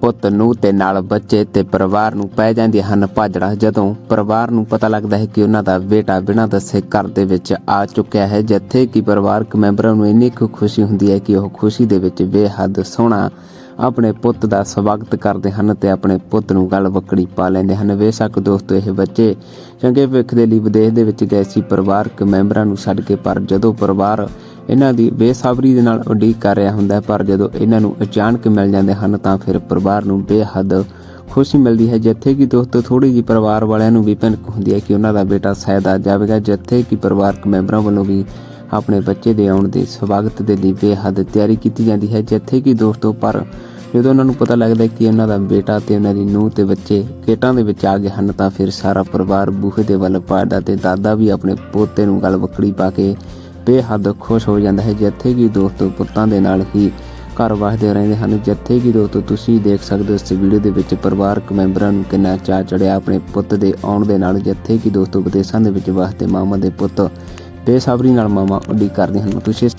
ਪੁੱਤ ਨੂੰ ਤੇ ਨਾਲ ਬੱਚੇ ਤੇ ਪਰਿਵਾਰ ਨੂੰ ਪੈ ਜਾਂਦੀਆਂ ਹਨ ਭਾਜੜਾ। ਜਦੋਂ ਪਰਿਵਾਰ ਨੂੰ ਪਤਾ ਲੱਗਦਾ ਹੈ ਕਿ ਉਹਨਾਂ ਦਾ ਬੇਟਾ ਬਿਨਾਂ ਦੱਸੇ ਘਰ ਦੇ ਵਿੱਚ ਆ ਚੁੱਕਿਆ ਹੈ, ਜਿੱਥੇ ਕਿ ਪਰਿਵਾਰਕ ਮੈਂਬਰਾਂ ਨੂੰ ਇੰਨੀ ਕੁ ਖੁਸ਼ੀ ਹੁੰਦੀ ਹੈ ਕਿ ਉਹ ਖੁਸ਼ੀ ਦੇ ਵਿੱਚ ਬੇਹੱਦ ਸੋਹਣਾ ਆਪਣੇ ਪੁੱਤ ਦਾ ਸਵਾਗਤ ਕਰਦੇ ਹਨ ਤੇ ਆਪਣੇ ਪੁੱਤ ਨੂੰ ਗਲ ਬੱਕੜੀ ਪਾ ਲੈਂਦੇ ਹਨ। ਬੇਸ਼ੱਕ ਦੋਸਤੋ, ਇਹ ਬੱਚੇ ਚੰਗੇ ਭਵਿੱਖ ਦੇ ਲਈ ਵਿਦੇਸ਼ ਦੇ ਵਿੱਚ ਗਏ ਸੀ। ਪਰਿਵਾਰਕ ਮੈਂਬਰਾਂ ਨੂੰ ਛੱਡ ਕੇ, ਪਰ ਜਦੋਂ ਪਰਿਵਾਰ ਇਹਨਾਂ ਦੀ ਬੇਸਬਰੀ ਦੇ ਨਾਲ ਉਡੀਕ ਕਰ ਰਿਹਾ ਹੁੰਦਾ ਹੈ, ਪਰ ਜਦੋਂ ਇਹਨਾਂ ਨੂੰ ਅਚਾਨਕ ਮਿਲ ਜਾਂਦੇ ਹਨ ਤਾਂ ਫਿਰ ਪਰਿਵਾਰ ਨੂੰ ਬੇਹੱਦ ਖੁਸ਼ੀ ਮਿਲਦੀ ਹੈ, ਜਿੱਥੇ ਕਿ ਦੋਸਤੋ ਥੋੜੀ ਜਿਹੀ ਪਰਿਵਾਰ ਵਾਲਿਆਂ ਨੂੰ ਵੀ ਭਿਣਕ ਹੁੰਦੀ ਹੈ ਕਿ ਉਹਨਾਂ ਦਾ ਬੇਟਾ ਸ਼ਾਇਦ ਆ ਜਾਵੇਗਾ, ਜਿੱਥੇ ਕਿ ਪਰਿਵਾਰਕ ਮੈਂਬਰਾਂ ਵੱਲੋਂ ਵੀ ਆਪਣੇ ਬੱਚੇ ਦੇ ਆਉਣ ਦੇ ਸਵਾਗਤ ਦੇ ਲਈ ਬੇਹੱਦ ਤਿਆਰੀ ਕੀਤੀ ਜਾਂਦੀ ਹੈ, ਜਿੱਥੇ ਕਿ ਦੋਸਤੋ ਪਰ ਜਦੋਂ ਉਹਨਾਂ ਨੂੰ ਪਤਾ ਲੱਗਦਾ ਕਿ ਉਹਨਾਂ ਦਾ ਬੇਟਾ ਤੇ ਉਹਨਾਂ ਦੀ ਨੂੰਹ ਤੇ ਬੱਚੇ ਗੇਟਾਂ ਦੇ ਵਿੱਚ ਆ ਗਏ ਹਨ ਤਾਂ ਫਿਰ ਸਾਰਾ ਪਰਿਵਾਰ ਬੂਹੇ ਦੇ ਵੱਲ ਪਾੜਦਾ ਤੇ ਦਾਦਾ ਵੀ ਆਪਣੇ ਪੋਤੇ ਨੂੰ ਗਲ ਬੱਕੜੀ ਪਾ ਕੇ ਬੇਹੱਦ ਖੁਸ਼ ਹੋ ਜਾਂਦਾ ਹੈ, ਜਿੱਥੇ ਕਿ ਦੋਸਤੋ ਪੁੱਤਾਂ ਦੇ ਨਾਲ ਹੀ ਘਰ ਵਸਦੇ ਰਹਿੰਦੇ ਹਨ। ਜਿੱਥੇ ਕਿ ਦੋਸਤੋ, ਤੁਸੀਂ ਦੇਖ ਸਕਦੇ ਹੋ ਇਸ ਵੀਡੀਓ ਦੇ ਵਿੱਚ ਪਰਿਵਾਰਕ ਮੈਂਬਰਾਂ ਨੂੰ ਕਿੰਨਾ ਚਾਅ ਚੜਿਆ ਆਪਣੇ ਪੁੱਤ ਦੇ ਆਉਣ ਦੇ ਨਾਲ। ਜਿੱਥੇ ਕਿ ਦੋਸਤੋ ਵਿਦੇਸ਼ਾਂ ਦੇ ਵਿੱਚ ਵਸਦੇ ਮਾਮਾ ਦੇ ਪੁੱਤ ਬੇਸਬਰੀ ਨਾਲ ਮਾਮਾ ਉਡੀਕ ਕਰਦੇ ਹਨ। ਤੁਸੀਂ